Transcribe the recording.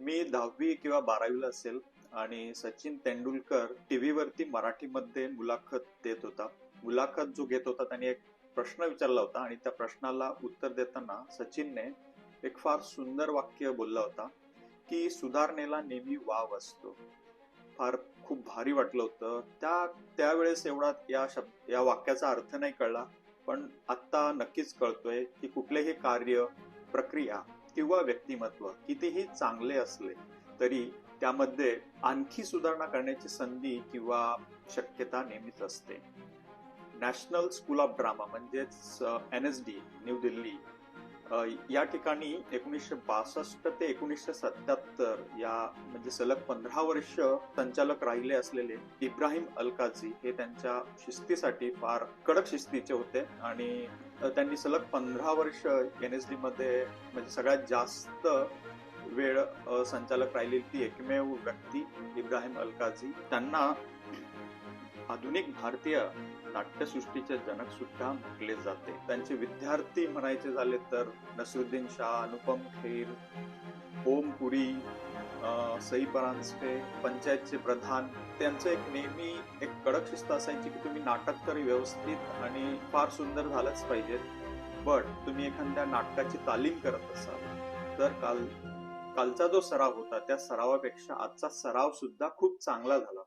मी दहावी किंवा बारावीला असेल आणि सचिन तेंडुलकर टीव्ही वरती मराठीमध्ये मुलाखत देत होता. मुलाखत जो घेत होता त्याने एक प्रश्न विचारला होता आणि त्या प्रश्नाला उत्तर देताना सचिनने एक फार सुंदर वाक्य बोलला होता की सुधारणेला नेहमी वाव असतो. फार खूप भारी वाटलं होतं. त्या त्यावेळेस एवढा या शब्द या वाक्याचा अर्थ नाही कळला पण आता नक्कीच कळतोय की कुठलेही कार्य प्रक्रिया किंवा व्यक्तिमत्व कितीही चांगले असले तरी त्यामध्ये आणखी सुधारणा करण्याची संधी किंवा शक्यता नेहमीच असते. नॅशनल स्कूल ऑफ ड्रामा म्हणजेच N S D new Delhi या ठिकाणी एकोणीसशे बासष्ट ते एकोणीसशे सत्याहत्तर या म्हणजे सलग पंधरा वर्ष संचालक राहिले असलेले इब्राहिम अलकाझी हे त्यांच्या शिस्तीसाठी फार कडक शिस्तीचे होते. आणि त्यांनी सलग पंधरा वर्ष एन एस डी मध्ये म्हणजे सगळ्यात जास्त वेळ संचालक राहिलेली ती एकमेव व्यक्ती इब्राहिम अलकाझी. त्यांना आधुनिक भारतीय नाट्यसृष्टीचे जनक सुद्धा म्हटले जाते. त्यांचे विद्यार्थी म्हणायचे झाले तर नसरुद्दीन शाह अनुपम खेर ओम पुरी सई परांजपे पंचायतचे प्रधान त्यांचं एक नेहमी एक कडक शिस्त असायची की तुम्ही नाटक तरी व्यवस्थित आणि फार सुंदर झालंच पाहिजेत बट तुम्ही एखाद्या नाटकाची तालीम करत असाल तर काल कालचा जो सराव होता त्या सरावापेक्षा आजचा सराव सुद्धा खूप चांगला झाला.